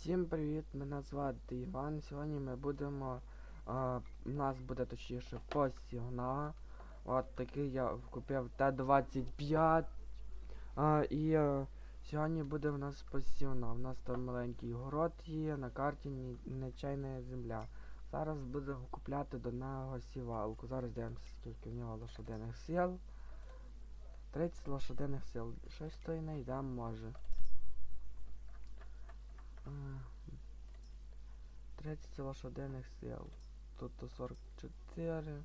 Всім привіт! Мене звати Іван. Сьогодні ми будемо. А, у нас буде точніше посівна. От такий я купив Т-25. А, і а, сьогодні буде в нас посівна. У нас там маленький город є, на карті нечайна земля. Зараз будемо купляти до нього сівалку. Зараз дивимося, скільки в нього лошадиних сил. 30 лошадиних сил. Щось то й знайдемо може. А, 30 лошадиних сил. Тут то 44.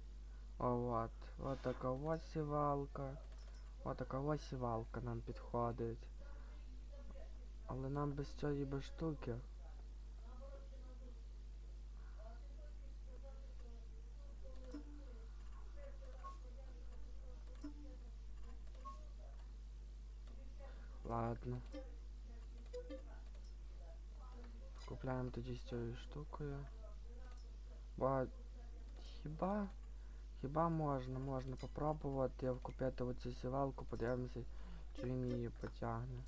О, вот. Вот така ось сівалка. Вот така ось сівалка нам підходить. Але нам без цієї би штуки. Ладно. Купляємо тоді з цією штукою. Бо хіба. Хіба можна, можна попробувати купити оцю сівалку, подивимося, чи він її потягне.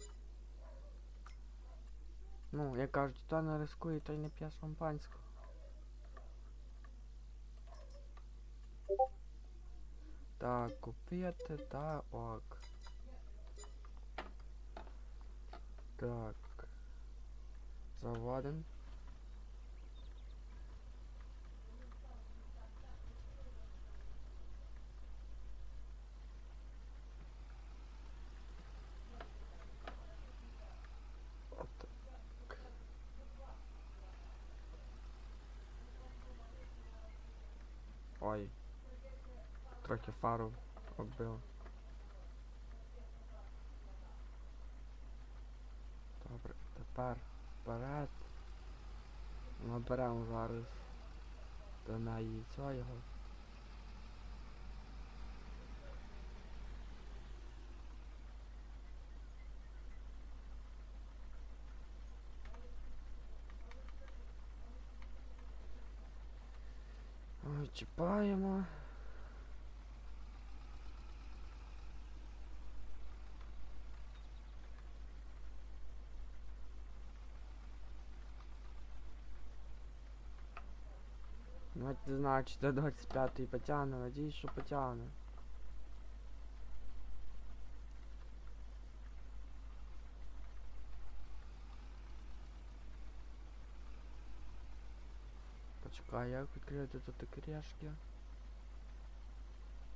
Ну, як кажуть, хто не рискує, той не п'є шампанського. Так, купити та ок. Так. Заводим. Отак. Ой. Трохи фару оббив. Добре, тепер вперед. Наберемо зараз до неї цього. Чіпаємо. Знаю, чи до 25-ї потягне, надіюсь, що потягне. Почекай, як відкрити тут крішки?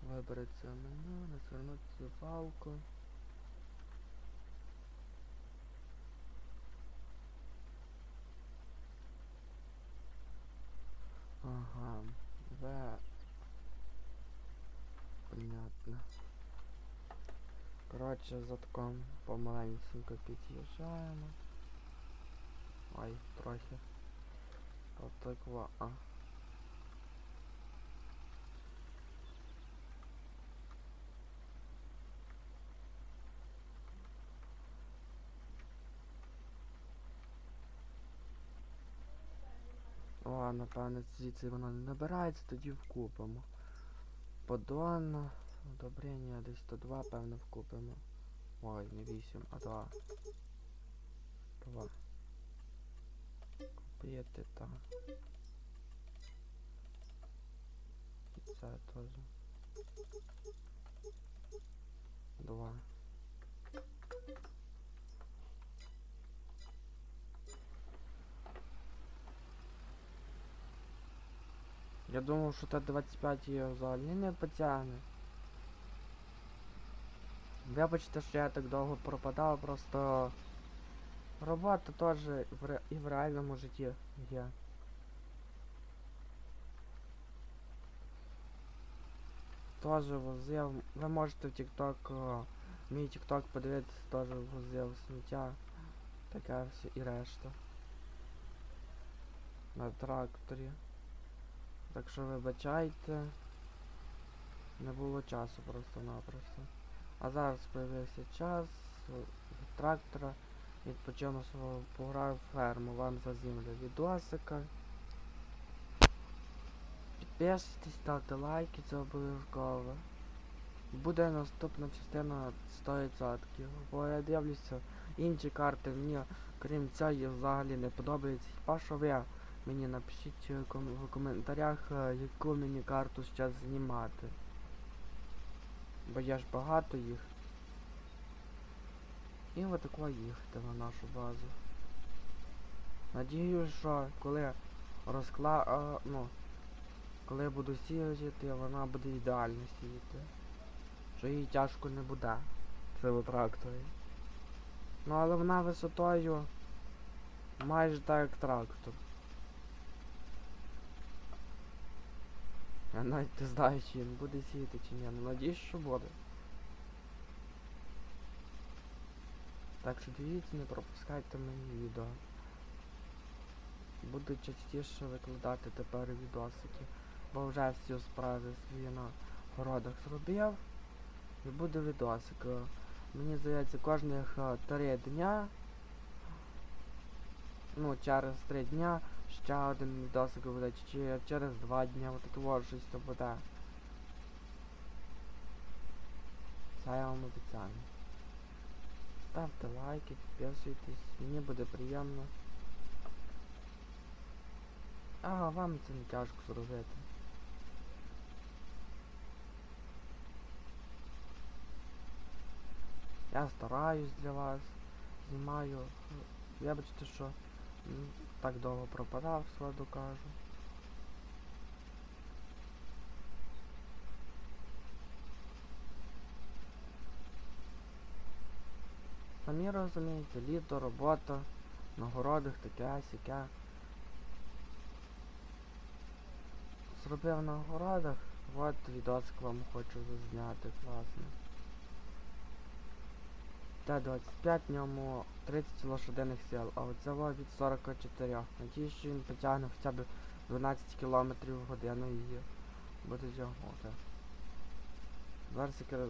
Вибрати це меню, розвернути палку. Ага, В. Понятно. Коротше, затком помаленько під'їжджаємо. Ой, трохи. Отаква, а. О, напевно, звідси воно не набирається, тоді вкупимо. Подон. Одобрення десь то 2, певно, вкупимо. Ой, не 8, а 2. 2. Купити, так. Це теж. 2. Я думав, що Т-25 її взагалі не потягне. Вибачте, що я так довго пропадав, просто робота теж і в реальному житті є. Теж возив. Ви можете в TikTok, мій TikTok подивитися, теж возив сміття. Таке все і решта. На тракторі. Так що вибачайте. Не було часу просто-напросто. А зараз з'явився час від трактора. Відпочину свого пограю в ферму. Вам за землю відосика. Підписуйтесь, ставте лайки, це обов'язково. Буде наступна частина 100%. Бо я дивлюся інші карти, мені Крім їй взагалі не подобається. Хіба що ви мені напишіть е, в коментарях, е, яку мені карту зараз знімати. Бо є ж багато їх. І отако їхати на нашу базу. Надіюсь, що коли розкла... а, ну, коли я буду сіяти, вона буде ідеально сіяти. Що їй тяжко не буде. У тракторі. Ну але вона висотою майже так як трактор. Я навіть не знаю, чи він буде сіяти чи ні. Ну надіюсь, що буде. Так що дивіться, не пропускайте мені відео. Буду частіше викладати тепер відосики, бо вже всі справи свої на городах зробив. І буде відосик. Мені здається, кожних е, три дня. Ну, через три дня ще один відосик буде, чи через два дня, от щось то буде. Це я вам обіцяю. Ставте лайки, підписуйтесь, мені буде приємно. А вам це не тяжко зробити. Я стараюсь для вас, знімаю. Вибачте, що м, так довго пропадав, сладу кажу. Самі розумієте, літо, робота, на городах таке сяке. Зробив на городах, от відосик вам хочу зазняти, класно. Т-25 в ньому 30 лошадиних сил, а оце во від 44. Надіюсь, що він потягне хоча б 12 км в годину і буде тягнути. Зараз якраз.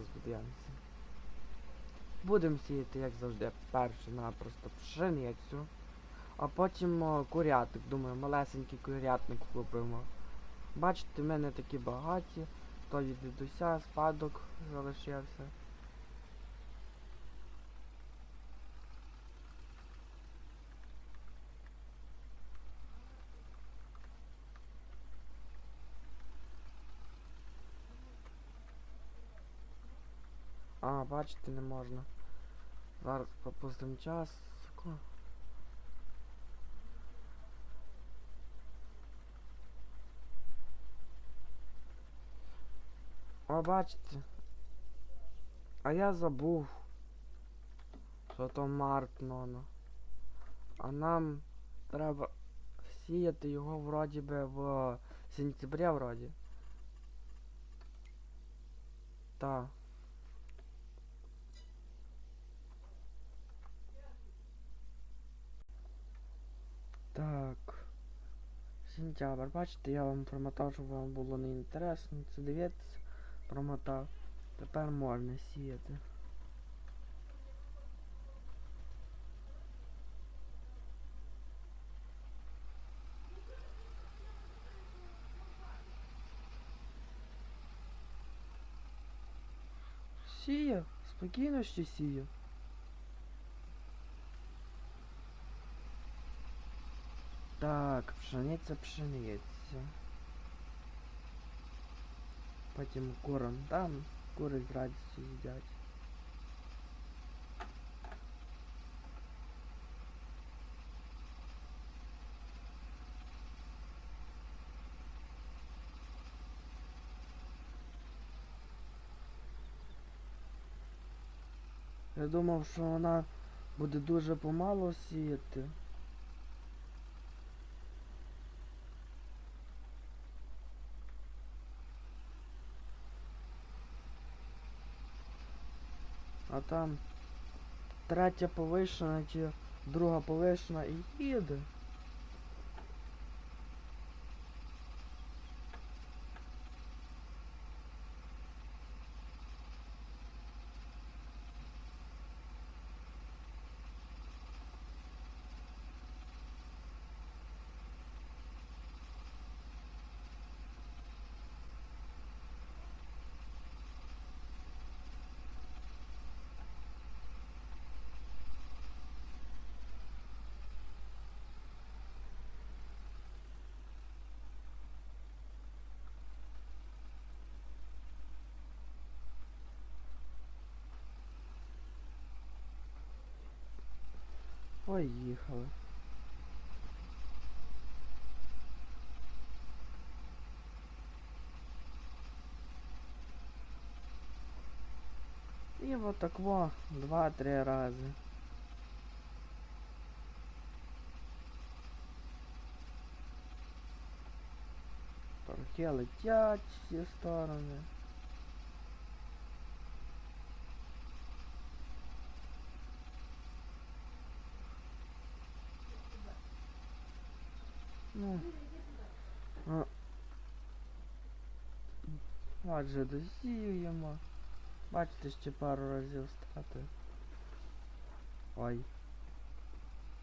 Будемо сіяти, як завжди, перше-напросто пшеницю, а потім курятник, думаю, малесенький курятник купимо. Бачите, в мене такі багаті, то від дідуся спадок залишився. А, бачите, не можна. Зараз пропустимо час. Секу- О, бачите. А я забув. Що то март, ноно. А нам треба сіяти його вроді би в сентябрі вроді. Так. Так. Сентябрь. Бачите, я вам промотав, щоб вам було не інтересно. Це дивитися. Промотав. Тепер можна сіяти. Сіє, спокійно ще сіє. Так, пшениця, пшениця. Потім курам дам, кури з радістю їдять. Я думав, що вона буде дуже помало сіяти. Там третя повишена чи друга повишена і їде. Поїхали. І вот так во, два-три рази. Торки летять всі сторони. Ну. А. Отже, досіюємо. Бачите, ще пару разів стати. Ой.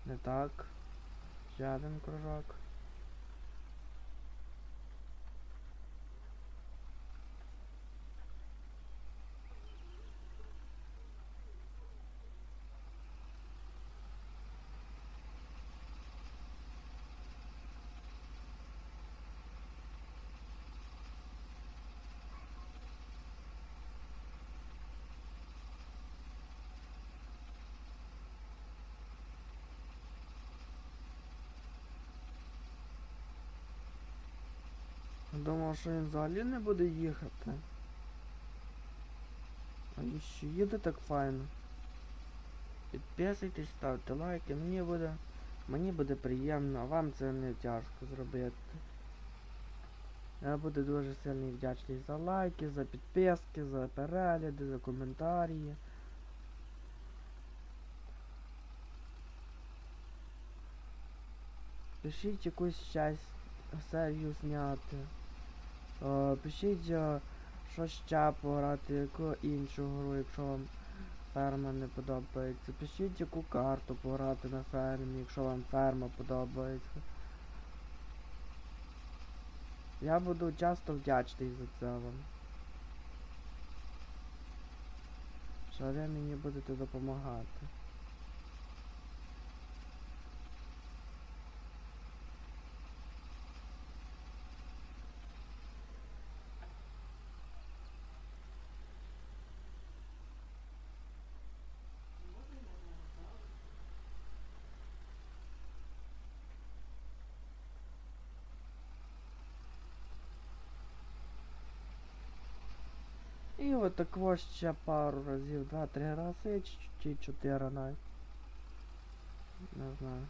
Не так. Один кружок. Думав, що він взагалі не буде їхати. А він ще їде так файно. Підписуйтесь, ставте лайки, мені буде. Мені буде приємно, а вам це не тяжко зробити. Я буду дуже сильно вдячний за лайки, за підписки, за перегляди, за коментарі. Пишіть якусь щас серію зняти. Е, пишіть, е, що ще пограти, яку іншу гру, якщо вам ферма не подобається. Пишіть яку карту пограти на фермі, якщо вам ферма подобається. Я буду часто вдячний за це вам. Що ви мені будете допомагати. І також ще пару разів, два-три рази, чи чотири навіть. Не знаю.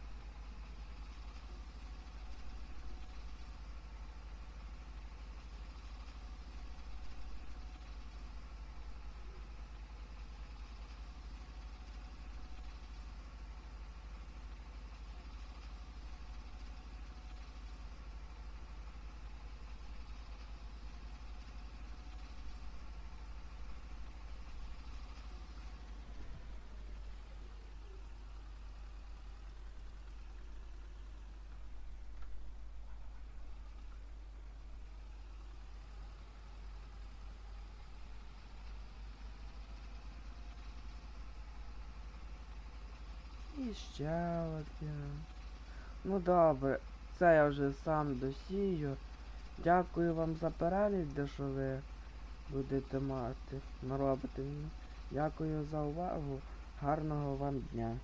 Ще один. Ну добре, це я вже сам досію. Дякую вам за перегляд, що ви будете мати, наробити. Дякую за увагу. Гарного вам дня.